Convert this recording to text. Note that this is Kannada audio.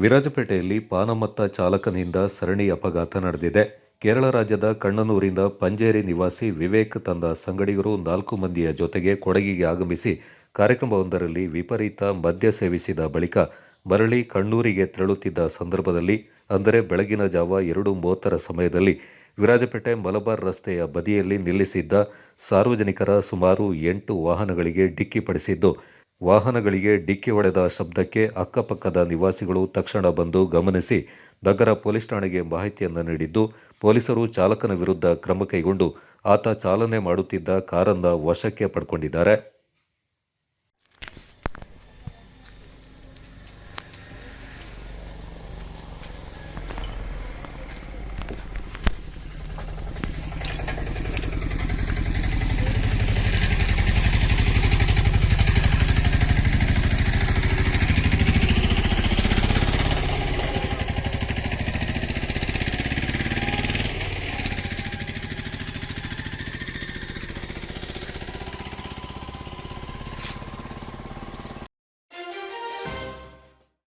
ವಿರಾಜಪೇಟೆಯಲ್ಲಿ ಪಾನಮತ್ತ ಚಾಲಕನಿಂದ ಸರಣಿ ಅಪಘಾತ ನಡೆದಿದೆ. ಕೇರಳ ರಾಜ್ಯದ ಕಣ್ಣನೂರಿಂದ ಪಂಜೇರಿ ನಿವಾಸಿ ವಿವೇಕ್ ತಂದ ಸಂಗಡಿಗರು ನಾಲ್ಕು ಮಂದಿಯ ಜೊತೆಗೆ ಕೊಡಗಿಗೆ ಆಗಮಿಸಿ ಕಾರ್ಯಕ್ರಮವೊಂದರಲ್ಲಿ ವಿಪರೀತ ಮದ್ಯ ಸೇವಿಸಿದ ಬಳಿಕ ಮರಳಿ ಕಣ್ಣೂರಿಗೆ ತೆರಳುತ್ತಿದ್ದ ಸಂದರ್ಭದಲ್ಲಿ, ಅಂದರೆ ಬೆಳಗಿನ ಜಾವ ಎರಡು ಮೂವತ್ತರ ಸಮಯದಲ್ಲಿ ವಿರಾಜಪೇಟೆ ಮಲಬಾರ್ ರಸ್ತೆಯ ಬದಿಯಲ್ಲಿ ನಿಲ್ಲಿಸಿದ್ದ ಸಾರ್ವಜನಿಕರ ಸುಮಾರು ಎಂಟು ವಾಹನಗಳಿಗೆ ಡಿಕ್ಕಿ ಪಡಿಸಿದ್ದು ವಾಹನಗಳಿಗೆ ಡಿಕ್ಕಿ ಹೊಡೆದ ಶಬ್ದಕ್ಕೆ ಅಕ್ಕಪಕ್ಕದ ನಿವಾಸಿಗಳು ತಕ್ಷಣ ಬಂದು ಗಮನಿಸಿ ನಗರ ಪೊಲೀಸ್ ಠಾಣೆಗೆ ಮಾಹಿತಿಯನ್ನು ನೀಡಿದ್ದು, ಪೊಲೀಸರು ಚಾಲಕನ ವಿರುದ್ಧ ಕ್ರಮ ಕೈಗೊಂಡು ಆತ ಚಾಲನೆ ಮಾಡುತ್ತಿದ್ದ ಕಾರನ್ನ ವಶಕ್ಕೆ ಪಡ್ಕೊಂಡಿದ್ದಾರೆ.